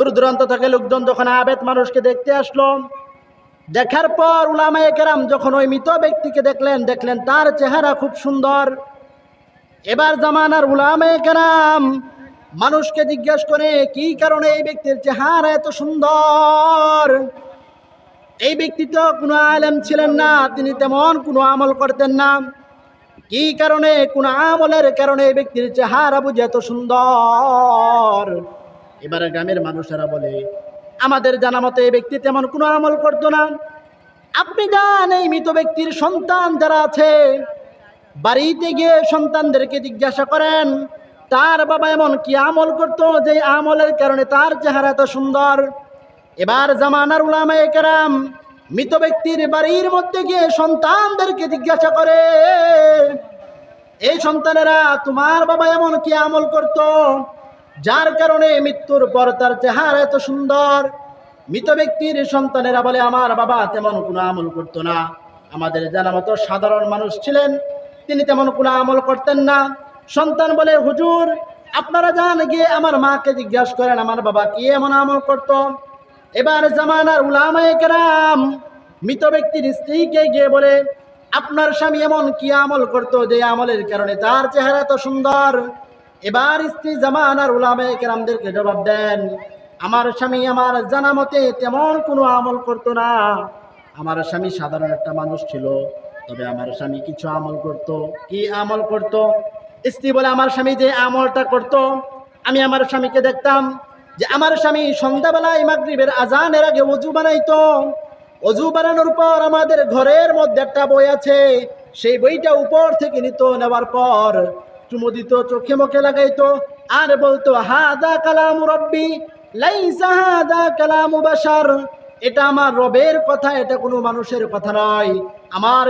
দূর দূরান্ত থেকে লোকজন যখন আবেদ মানুষকে দেখতে আসলো, দেখার পর উলামায়ে কেরাম যখন ওই মৃত ব্যক্তিকে দেখলেন দেখলেন তার চেহারা খুব সুন্দর। এবার জামানার উলামায়ে কেরাম মানুষকে জিজ্ঞেস করে, কি কারণে এই ব্যক্তির চেহারা এত সুন্দর? এই ব্যক্তি তো কোনো আলেম ছিলেন না, তিনি তেমন কোনো আমল করতেন না। কি কারণে, কোন আমলের কারণে এই ব্যক্তির চেহারা বুঝে এত সুন্দর? এবারে গ্রামের মানুষেরা বলে, আমাদের জানা মতে এই ব্যক্তি তেমন কোনো আমল করতো না। আপনি জান এই মৃত ব্যক্তির সন্তান যারা আছে, বাড়িতে গিয়ে সন্তানদেরকে জিজ্ঞাসা করেন, তার বাবা এমন কি আমল করতো যে আমলের কারণে তার চেহারা এত সুন্দর? এবার জামানার উলামায়ে কেরাম মৃত ব্যক্তির বাড়ির মধ্যে গিয়ে সন্তানদেরকে জিজ্ঞাসা করে, এই সন্তানেরা, তোমার বাবা এমন কি আমল করত? যার কারণে মৃত্যুর পর তার চেহারা এত সুন্দর। মৃত ব্যক্তির সন্তানেরা বলে, আমার বাবা তেমন কোনো আমল করতো না। আমাদের জানা মতো সাধারণ মানুষ ছিলেন। তিনি তেমন কোনো আমল করতেন না। সন্তান বলে, হুজুর, আপনারা যান গিয়ে আমার মাকে জিজ্ঞাসা করেন, আমার বাবা কি এমন আমল করতো? এবার জামানার উলামায়ে মৃত ব্যক্তির স্ত্রীকে গিয়ে বলে, আপনার স্বামী এমন কি আমল করতো যে আমলের কারণে তার চেহারা এত সুন্দর? এবার স্ত্রী জামানার উলামায়ে কেরামদেরকে জবাব দেন, আমার স্বামী আমার জানা মতে তেমন কোনো আমল করতো না। আমার স্বামী সাধারণ একটা মানুষ ছিল, তবে আমার স্বামী কিছু আমল করত। কি আমল করত? স্ত্রী বলে, আমার স্বামী যে আমলটা করত, আমি আমার স্বামীকে দেখতাম যে আমার স্বামী সন্ধ্যাবেলায় মাগরিবের আজানের আগে অজু বানাইতো। অজু বানানোর পর আমাদের ঘরের মধ্যে একটা বই আছে, সেই বইটা উপর থেকে নিত নেওয়ার পর চুমু দিত চোখে মুখে লাগাইতো। আর বলতো, হাদা কালাম রব্বি, লাইসা হাদা কালাম এটা আমার রবের কথা, এটা কোনো মানুষের কথা নয়। আমার